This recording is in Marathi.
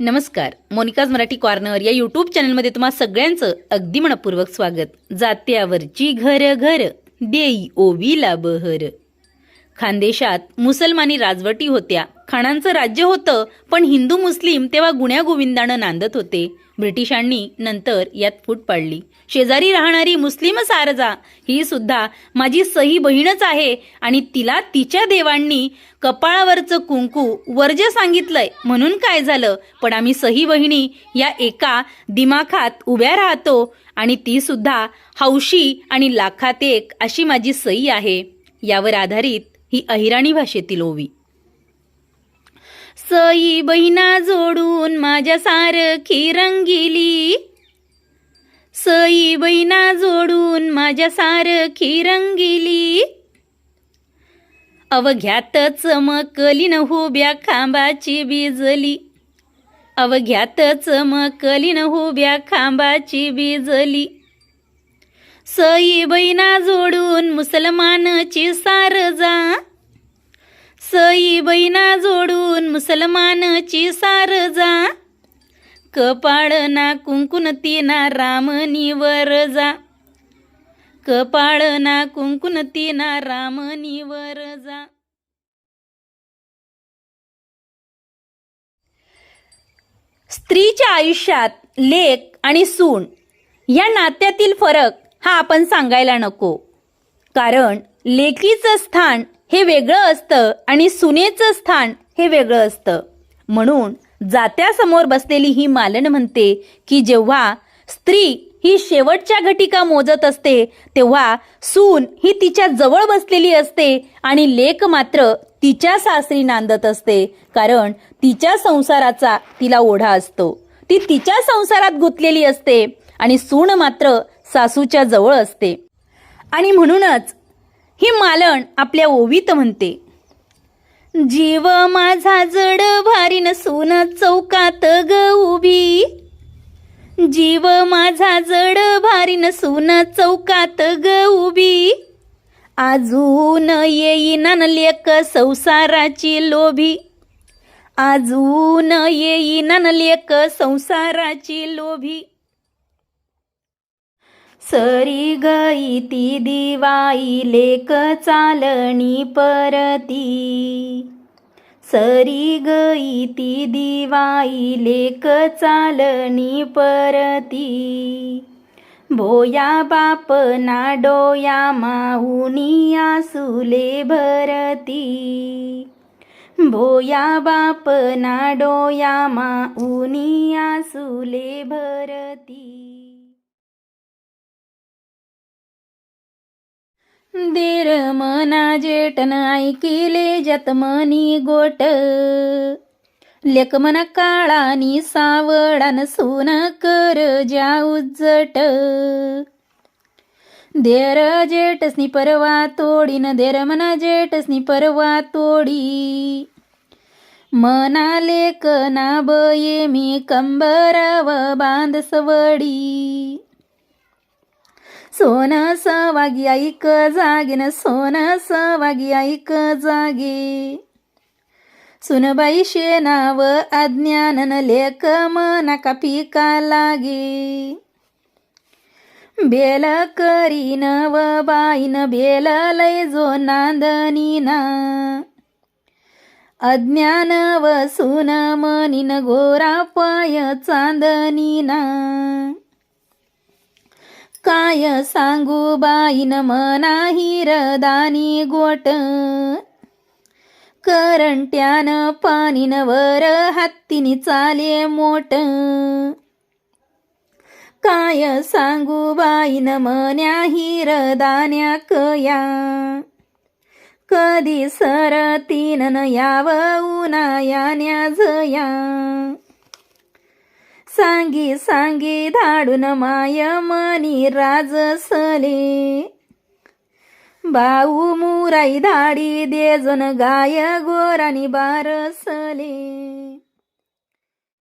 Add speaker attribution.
Speaker 1: नमस्कार मोनिकाज मराठी कॉर्नर या यूट्यूब चॅनलमध्ये तुम्हा सगळ्यांचं अगदी मनपूर्वक स्वागत. जात्यावरची घर घर देई ओवीला बहर खानदेशात मुसलमानी राजवटी होत्या. खाणांचं राज्य होतं पण हिंदू मुस्लिम तेव्हा गुण्यागोविंदानं नांदत होते. ब्रिटिशांनी नंतर यात फूट पाडली. शेजारी राहणारी मुस्लिम सारजा ही सुद्धा माझी सही बहीणच आहे आणि तिला तिच्या देवांनी कपाळावरचं कुंकू वर्ज सांगितलंय. म्हणून काय झालं? पण आम्ही सही बहिणी या एका दिमाखात उभ्या राहतो आणि ती सुद्धा हौशी आणि लाखात एक अशी माझी सही आहे. यावर आधारित ही अहिराणी भाषेतील ओवी. सई बहिणा जोडून माझ्या सारखी रंगिली. सई बहिणा जोडून माझ्या सारखी रंगिली. अवघ्यात चमकली न हुब्या खांबाची बिजली अवघ्यात चमकली न हुब्या खांबाची बिजली सई बहिणा जोडून मुसलमानची सारजा. सई बहिणा जोडून मुसलमानची सारजा कपाळ ना कुंकुन तिना रामनीवर जा. कपाळ ना कुंकुन तिना रामनीवर जा. स्त्रीच्या आयुष्यात लेख आणि सून या नात्यातील फरक हा आपण सांगायला नको. कारण लेकीचं स्थान हे वेगळं असतं आणि सुनेचं स्थान हे वेगळं असतं. म्हणून जात्यासमोर बसलेली ही मालन म्हणते की जेव्हा स्त्री ही शेवटच्या घटिका मोजत असते तेव्हा सून ही तिच्या जवळ बसलेली असते आणि लेक मात्र तिच्या सासरी नांदत असते कारण तिच्या संसाराचा तिला ओढा असतो. ती तिच्या संसारात गुंतलेली असते आणि सून मात्र सासूच्या जवळ असते. आणि म्हणूनच ही मालन आपल्या ओवीत म्हणते जीव माझा जड भारी नसून चौकात ग उभी. जीव माझा जड भारी नसून चौकात ग उभी. अजून येईना लेक संसाराची लोभी. अजून येईना लेक संसाराची लोभी. सरी गई ती दिवाई लेक चालणी परती. सरी गई ती दिवाई लेक चालणी परती. भोया बाप ना डोया माऊनी आसुले भरती. भोया बाप ना डोया माऊनी आसुले भरती. देर मना जेठन ऐकिले जतमनी गोट. लेक मना काळानी सावळान सून कर ज्या उज्जट देर जेठसनी परवा तोडीन देर मना जेठसनी परवा तोडी. मना लेक ना बये मी कंबराव बांध सवडी. सोन सवागी ऐक जागेन सोन सवागी ऐक जागी सुनबाई शेनाव अज्ञानन लेख मना का पिका लागी बेल करीन व बाईन बेल लय जो नांदनीना अज्ञान व सुन मनीन गोरा पाय चांदनीना काय सांगू बाईन मनाही रदानी गोट. करंट्यान पाणीन वर हत्तीनी चाले मोट. काय सांगू बाईन मन्या हिरदान्या कया. कधी सरतीन याव उन्हायान्या झया सांगी सांगी धाडून माय मनी राजसले भाऊ मुराई धाडी देजन गाय गोरानी बारसले